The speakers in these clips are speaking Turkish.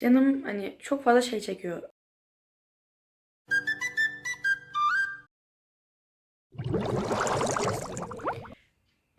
Canım hani çok fazla şey çekiyor.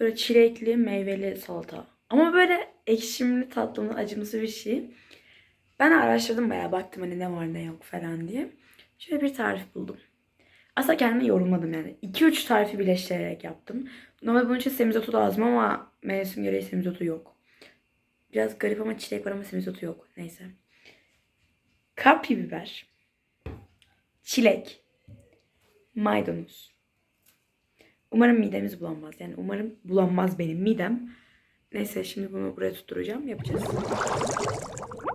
Böyle çilekli meyveli salata. Ama böyle ekşimli tatlı acımsı bir şey. Ben araştırdım bayağı baktım hani ne var ne yok falan diye. Şöyle bir tarif buldum. Aslında kendime yorumladım yani. 2-3 tarifi birleştirerek yaptım. Normalde bunun için semizotu lazım ama mevsim gereği semizotu yok. Biraz garip ama çilek var ama semizotu yok. Neyse. Kapya biber. Çilek. Maydanoz. Umarım midemiz bulanmaz. Yani umarım bulanmaz benim midem. Neyse şimdi bunu buraya tutturacağım. Yapacağız.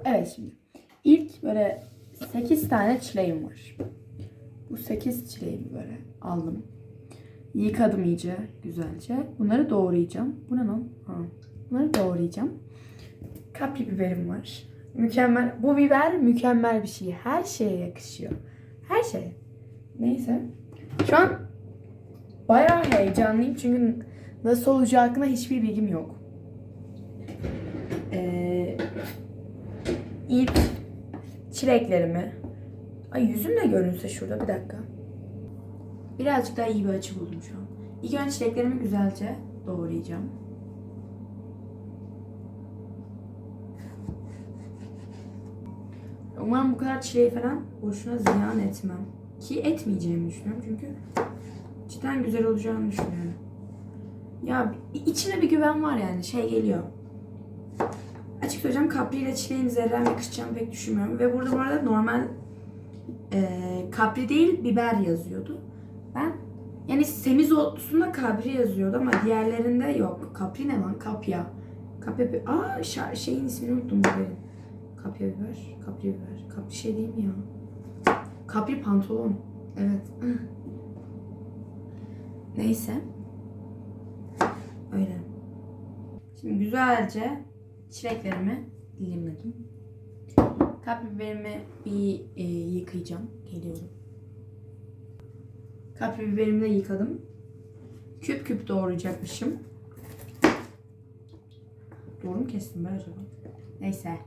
Evet şimdi. İlk böyle 8 tane çileğim var. Bu 8 çileğimi böyle aldım. Yıkadım iyice güzelce. Bunları doğrayacağım. Bu ne lan? Bunları doğrayacağım. Kapri biberim var. Mükemmel. Bu biber mükemmel bir şey. Her şeye yakışıyor. Her şeye. Neyse. Şu an bayağı heyecanlıyım çünkü nasıl olacağı hakkında hiçbir bilgim yok. Ee, ilk çileklerimi Ay yüzüm de görünse şurada bir dakika. Birazcık daha iyi bir açı buldum şu an. İlk önce çileklerimi güzelce doğrayacağım. Umarım bu kadar çileği falan boşuna ziyan etmem. Ki etmeyeceğimi düşünüyorum çünkü cidden güzel olacağını düşünüyorum. Ya içine bir güven var yani şey geliyor. Açık söyleyeceğim kapri ile çileğin zerrem yakışacağını pek düşünmüyorum. Ve burada bu arada normal e, kapri değil biber yazıyordu. Ben yani semizotlusunda kapri yazıyordu ama diğerlerinde yok. Kapri ne lan? Kapya. Kapya. Aa şeyin ismini unuttum biberin. Kapya biber. Kapri biber. Kapri şey değil mi ya? Kapri pantolon. Evet. Neyse. Öyle. Şimdi güzelce çileklerimi dilimledim. Kapri biberimi bir e, yıkayacağım. Geliyorum. Kapri biberimi de yıkadım. Küp küp doğrayacakmışım. Doğru mu kestim ben acaba? Neyse.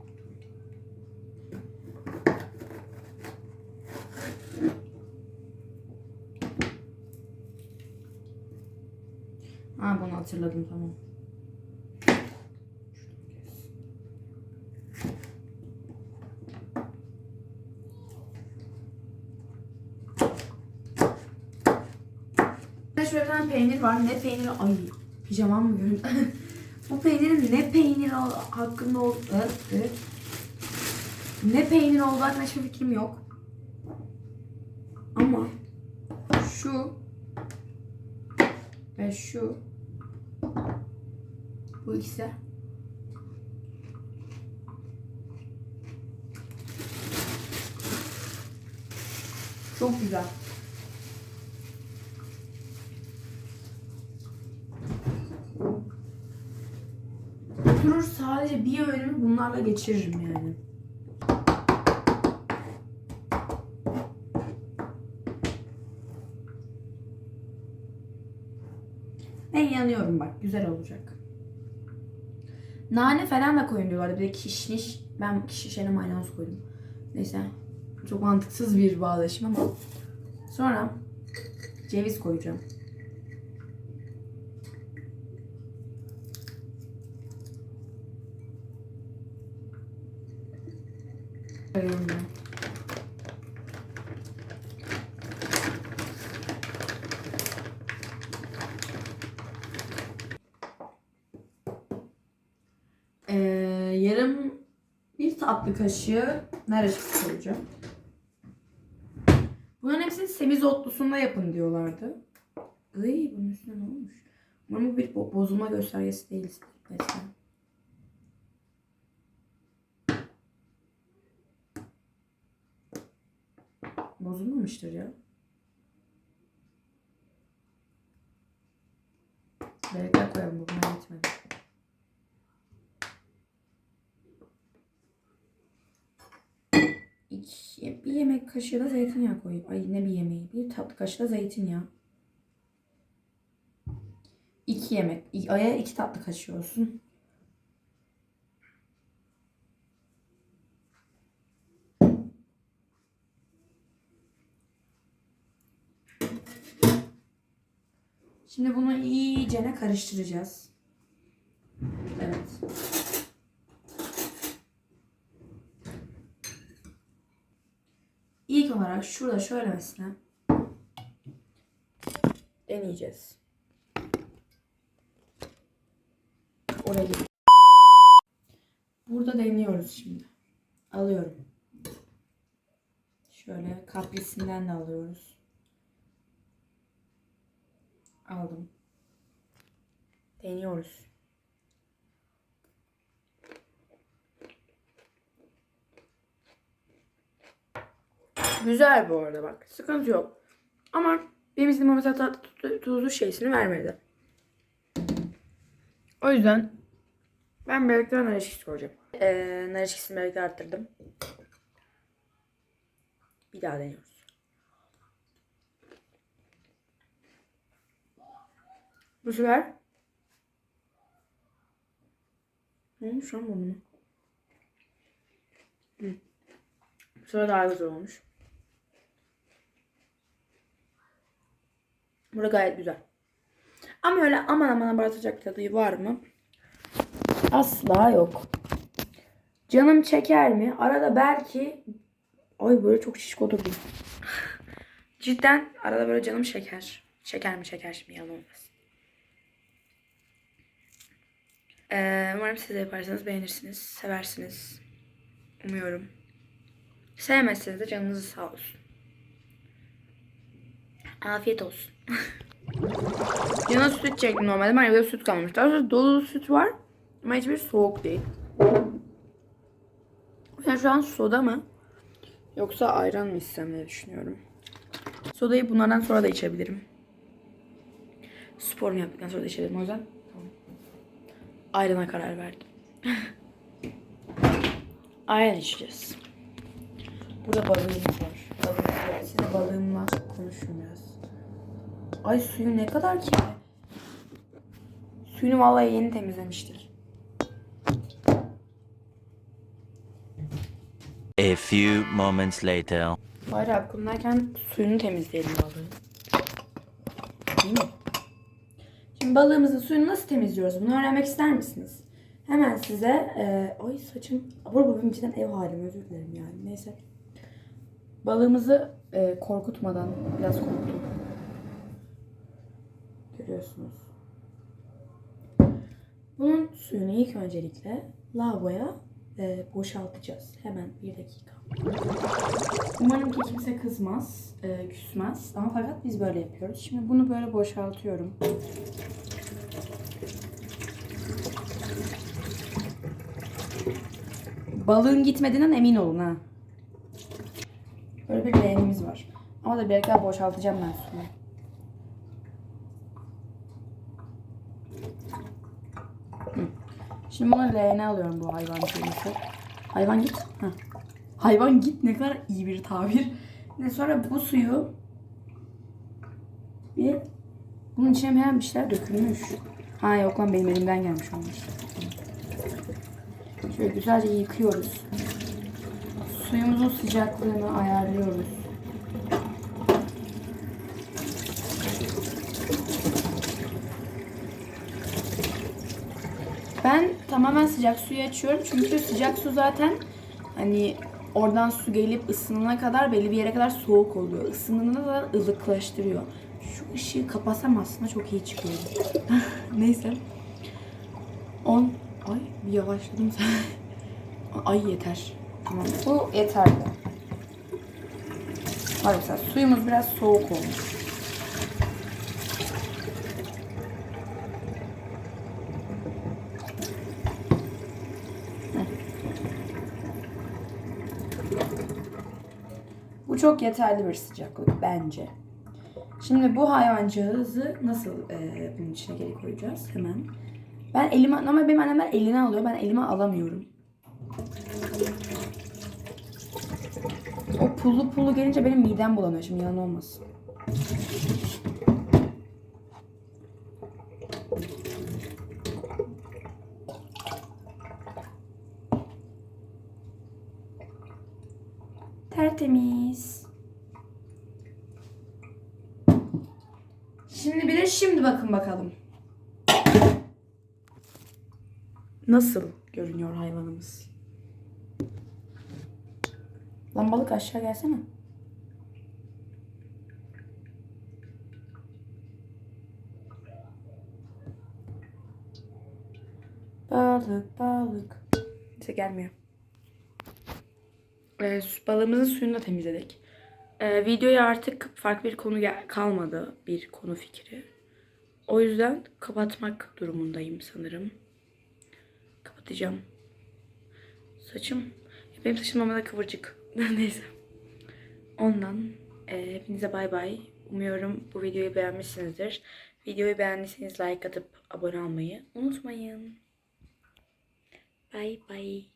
Ha bunu hatırladım tamam. Şöyle peynir var. Ne peyniri? Ay pijamam mı göründü? Bu peynirin ne peynir hakkında ol... Evet, evet. Ne peynir olduğu hakkında hiçbir fikrim yok. Ama şu ve şu bu ikisi çok güzel. Oturur sadece bir öğünümü bunlarla geçiririm yani. Ben yanıyorum bak güzel olacak. Nane falan da koyun diyorlardı. Bir de kişniş. Ben kişnişene maydanoz koydum. Neyse. Çok mantıksız bir bağdaşım ama. Sonra ceviz koyacağım. Koyuyorum ben. Ee, yarım bir tatlı kaşığı nar koyacağım. Bunların hepsini semizotlusunda yapın diyorlardı. Iy, bunun üstüne ne olmuş? Umarım bu bir bo- bozulma göstergesi değil. Neyse. Bozulmamıştır ya. Börekler yemek kaşığı da zeytinyağı koyup, ay ne bir yemeği, bir tatlı kaşığı da zeytinyağı. 2 yemek, aya 2 tatlı kaşığı olsun. Şimdi bunu iyicene karıştıracağız. Evet. Olarak şurada şöylemesine deneyeceğiz. Oraya. Burada deniyoruz şimdi. Alıyorum. Şöyle kaprisinden de alıyoruz. Aldım. Deniyoruz. Güzel bu arada bak. Sıkıntı yok. Ama benim istediğim mesela tatlı tu- tuzlu şeysini vermedi. O yüzden ben birlikte nar koyacağım. Ee, nar birlikte arttırdım. Bir daha deniyoruz. Bu sefer ne olmuş lan bunu? Hı. Bu sefer daha güzel olmuş. Burada gayet güzel. Ama öyle aman aman abartacak tadı var mı? Asla yok. Canım çeker mi? Arada belki ay böyle çok şişko durdum. Cidden arada böyle canım şeker. Şeker mi şeker şimdi yalan olmaz. Ee, umarım siz de yaparsanız beğenirsiniz, seversiniz. Umuyorum. Sevmezseniz de canınızı sağ olsun. Afiyet olsun. Yana süt çektim normalde. Ben evde süt kalmamış. Daha sonra dolu süt var. Ama hiçbir soğuk değil. Yani şu an soda mı? Yoksa ayran mı içsem diye düşünüyorum. Sodayı bunlardan sonra da içebilirim. Sporumu yaptıktan sonra da içebilirim o yüzden. Ayrana karar verdim. Ayran içeceğiz. Burada balığımız var. Balığımız var. Size balığımla konuşun. Ay suyu ne kadar ki? Suyunu vallahi yeni temizlemiştir. A few moments later. Bari aklımdayken suyunu temizleyelim balığın. Değil mi? Şimdi balığımızın suyunu nasıl temizliyoruz? Bunu öğrenmek ister misiniz? Hemen size... E, ay saçım... Bu benim ev halim özür dilerim yani. Neyse. Balığımızı e, korkutmadan biraz korktum. Görüyorsunuz. Bunun suyunu ilk öncelikle lavaboya e, boşaltacağız. Hemen bir dakika. Umarım ki kimse kızmaz, e, küsmez. Ama fakat biz böyle yapıyoruz. Şimdi bunu böyle boşaltıyorum. Balığın gitmediğinden emin olun ha. Böyle bir leğenimiz var. Ama da birazdan boşaltacağım ben suyu. Şimdi bunu leğene alıyorum bu hayvan kelimesi. Hayvan git. Heh. Hayvan git ne kadar iyi bir tabir. Ne sonra bu suyu bir bunun içine hemen bir şeyler dökülmüş. Ha yok lan benim elimden gelmiş olmuş. Şöyle güzelce yıkıyoruz. Suyumuzun sıcaklığını ayarlıyoruz. Ben tamamen sıcak suyu açıyorum çünkü sıcak su zaten hani oradan su gelip ısınana kadar belli bir yere kadar soğuk oluyor. Isındığında da ılıklaştırıyor. Şu ışığı kapatsam aslında çok iyi çıkıyor. Neyse. 10 Ay bir yavaşladım sen. Ay yeter. Tamam. Bu yeterli. Var mesela suyumuz biraz soğuk olmuş. Çok yeterli bir sıcaklık bence. Şimdi bu hayvancağızı nasıl e, bunun içine geri koyacağız hemen. Ben elime, ama benim annemler eline alıyor. Ben elime alamıyorum. O pullu pullu gelince benim midem bulanıyor. Şimdi yalan olmasın. Tertemiz. Şimdi bir de şimdi bakın bakalım. Nasıl görünüyor hayvanımız? Lan balık aşağı gelsene. Balık balık. Neyse gelmiyor. Su- balığımızın suyunu da temizledik. Ee, videoya artık farklı bir konu kalmadı. Bir konu fikri. O yüzden kapatmak durumundayım sanırım. Kapatacağım. Saçım. Benim saçım normalde kıvırcık. Neyse. Ondan e, hepinize bay bay. Umuyorum bu videoyu beğenmişsinizdir. Videoyu beğendiyseniz like atıp abone olmayı unutmayın. Bay bay.